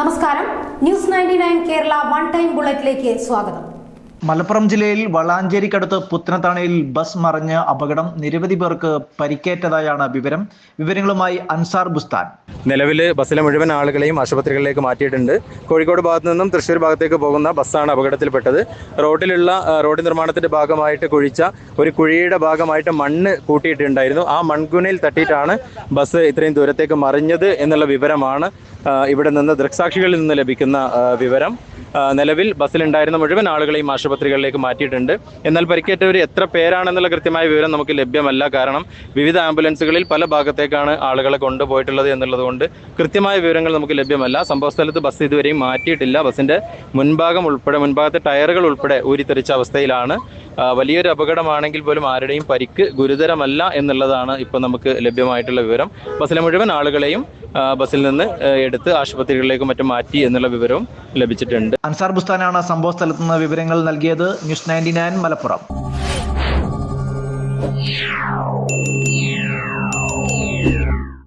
നമസ്കാരം. News ninety nine Kerala one time ബുള്ളറ്റിലേക്ക് സ്വാഗതം. മലപ്പുറം ജില്ലയിൽ വളാഞ്ചേരിക്കടുത്ത് പുത്തനത്താണിയിൽ ബസ് മറിഞ്ഞ് അപകടം നിരവധി പേർക്ക് പരിക്കേറ്റതായാണ് വിവരം. വിവരങ്ങളുമായി അൻസാർ ബുസ്താൻ. നിലവിൽ ബസ്സിലെ മുഴുവൻ ആളുകളെയും ആശുപത്രികളിലേക്ക് മാറ്റിയിട്ടുണ്ട്. കോഴിക്കോട് ഭാഗത്തു നിന്നും തൃശ്ശൂർ ഭാഗത്തേക്ക് പോകുന്ന ബസ്സാണ് അപകടത്തിൽപ്പെട്ടത്. റോഡിലുള്ള റോഡ് നിർമ്മാണത്തിന്റെ ഭാഗമായിട്ട് കുഴിച്ച ഒരു കുഴിയുടെ ഭാഗമായിട്ട് മണ്ണ് കൂട്ടിയിട്ടുണ്ടായിരുന്നു. ആ മൺകുനയിൽ തട്ടിയിട്ടാണ് ബസ് ഇത്രയും ദൂരത്തേക്ക് മറിഞ്ഞത് എന്നുള്ള വിവരമാണ് ഇവിടെ നിന്ന് ദൃക്സാക്ഷികളിൽ നിന്ന് ലഭിക്കുന്ന വിവരം. നിലവിൽ ബസ്സിലുണ്ടായിരുന്ന മുഴുവൻ ആളുകളെയും ആശുപത്രികളിലേക്ക് മാറ്റിയിട്ടുണ്ട്. എന്നാൽ പരിക്കേറ്റവർ എത്ര പേരാണെന്നുള്ള കൃത്യമായ വിവരം നമുക്ക് ലഭ്യമല്ല. കാരണം വിവിധ ആംബുലൻസുകളിൽ പല ഭാഗത്തേക്കാണ് ആളുകളെ കൊണ്ടുപോയിട്ടുള്ളത് എന്നുള്ളതുകൊണ്ട് കൃത്യമായ വിവരങ്ങൾ നമുക്ക് ലഭ്യമല്ല. സംഭവസ്ഥലത്ത് ബസ് ഇതുവരെയും മാറ്റിയിട്ടില്ല. ബസ്സിന്റെ മുൻഭാഗം ഉൾപ്പെടെ മുൻഭാഗത്തെ ടയറുകൾ ഉൾപ്പെടെ ഊരിത്തെറിച്ച അവസ്ഥയിലാണ്. വലിയൊരു അപകടമാണെങ്കിൽ പോലും ആരുടെയും പരിക്ക് ഗുരുതരമല്ല എന്നുള്ളതാണ് ഇപ്പോൾ നമുക്ക് ലഭ്യമായിട്ടുള്ള വിവരം. ബസ്സിലെ മുഴുവൻ ആളുകളെയും ബസ്സിൽ നിന്ന് എടുത്ത് ആശുപത്രികളിലേക്ക് മറ്റും മാറ്റി എന്നുള്ള വിവരവും ലഭിച്ചിട്ടുണ്ട്. അൻസാർ ബുസ്താനാണ് സംഭവ സ്ഥലത്ത് നിന്ന് വിവരങ്ങൾ നൽകിയത്. News ninety nine Malappuram.